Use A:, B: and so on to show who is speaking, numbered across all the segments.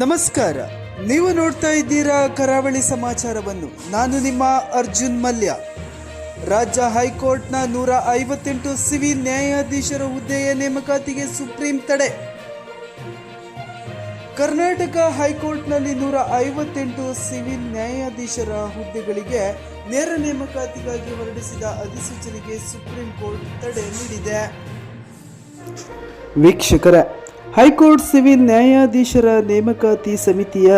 A: ನಮಸ್ಕಾರ. ನೀವು ನೋಡ್ತಾ ಇದ್ದೀರಾ ಕರಾವಳಿ ಸಮಾಚಾರವನ್ನು. ನಾನು ನಿಮ್ಮ ಅರ್ಜುನ್ ಮಲ್ಯ. ರಾಜ್ಯ ಹೈಕೋರ್ಟ್ನ ನೂರ ಐವತ್ತೆಂಟು ಸಿವಿಲ್ ನ್ಯಾಯಾಧೀಶರ ಹುದ್ದೆಯ ನೇಮಕಾತಿಗೆ ಸುಪ್ರೀಂ ತಡೆ. ಕರ್ನಾಟಕ ಹೈಕೋರ್ಟ್ನಲ್ಲಿ ನೂರ ಐವತ್ತೆಂಟು ಸಿವಿಲ್ ನ್ಯಾಯಾಧೀಶರ ಹುದ್ದೆಗಳಿಗೆ ನೇರ ನೇಮಕಾತಿಗಾಗಿ ಹೊರಡಿಸಿದ ಅಧಿಸೂಚನೆಗೆ ಸುಪ್ರೀಂ ಕೋರ್ಟ್ ತಡೆ ನೀಡಿದೆ. ವೀಕ್ಷಕರ ಹೈಕೋರ್ಟ್ ಸಿವಿಲ್ ನ್ಯಾಯಾಧೀಶರ ನೇಮಕಾತಿ ಸಮಿತಿಯ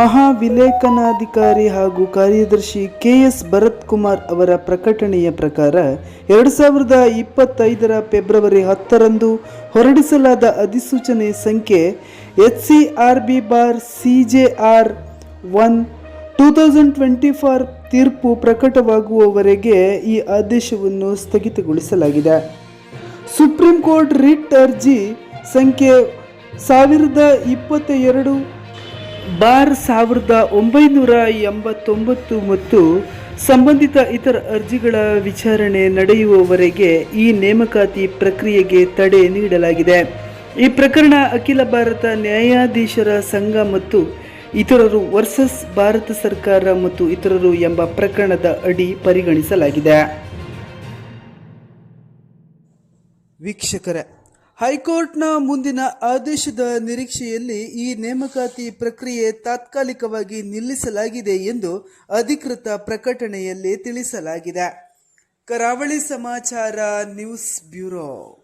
A: ಮಹಾವಿಲೇಖನಾಧಿಕಾರಿ ಹಾಗೂ ಕಾರ್ಯದರ್ಶಿ ಕೆ ಎಸ್ ಭರತ್ ಕುಮಾರ್ ಅವರ ಪ್ರಕಟಣೆಯ ಪ್ರಕಾರ ಎರಡು ಸಾವಿರದ ಇಪ್ಪತ್ತೈದರ ಫೆಬ್ರವರಿ ಹತ್ತರಂದು ಹೊರಡಿಸಲಾದ ಅಧಿಸೂಚನೆ ಸಂಖ್ಯೆ H C R B bar C J R one two thousand twenty four ತೀರ್ಪು ಪ್ರಕಟವಾಗುವವರೆಗೆ ಈ ಆದೇಶವನ್ನು ಸ್ಥಗಿತಗೊಳಿಸಲಾಗಿದೆ. ಸುಪ್ರೀಂ ಕೋರ್ಟ್ ರಿಟ್ ಅರ್ಜಿ ಸಂಖ್ಯೆ ಸಾವಿರದ ಇಪ್ಪತ್ತ ಎರಡು ಬಾರ್ ಸಾವಿರದ ಒಂಬೈನೂರ ಎಂಬತ್ತೊಂಬತ್ತು ಮತ್ತು ಸಂಬಂಧಿತ ಇತರ ಅರ್ಜಿಗಳ ವಿಚಾರಣೆ ನಡೆಯುವವರೆಗೆ ಈ ನೇಮಕಾತಿ ಪ್ರಕ್ರಿಯೆಗೆ ತಡೆ ನೀಡಲಾಗಿದೆ. ಈ ಪ್ರಕರಣ ಅಖಿಲ ಭಾರತ ನ್ಯಾಯಾಧೀಶರ ಸಂಘ ಮತ್ತು ಇತರರು ವರ್ಸಸ್ ಭಾರತ ಸರ್ಕಾರ ಮತ್ತು ಇತರರು ಎಂಬ ಪ್ರಕರಣದ ಅಡಿ ಪರಿಗಣಿಸಲಾಗಿದೆ. ವೀಕ್ಷಕರೇ ಹೈಕೋರ್ಟ್ನ ಮುಂದಿನ ಆದೇಶದ ನಿರೀಕ್ಷೆಯಲ್ಲಿ ಈ ನೇಮಕಾತಿ ಪ್ರಕ್ರಿಯೆ ತಾತ್ಕಾಲಿಕವಾಗಿ ನಿಲ್ಲಿಸಲಾಗಿದೆ ಎಂದು ಅಧಿಕೃತ ಪ್ರಕಟಣೆಯಲ್ಲಿ ತಿಳಿಸಲಾಗಿದೆ. ಕರಾವಳಿ ಸಮಾಚಾರ ನ್ಯೂಸ್ ಬ್ಯೂರೋ.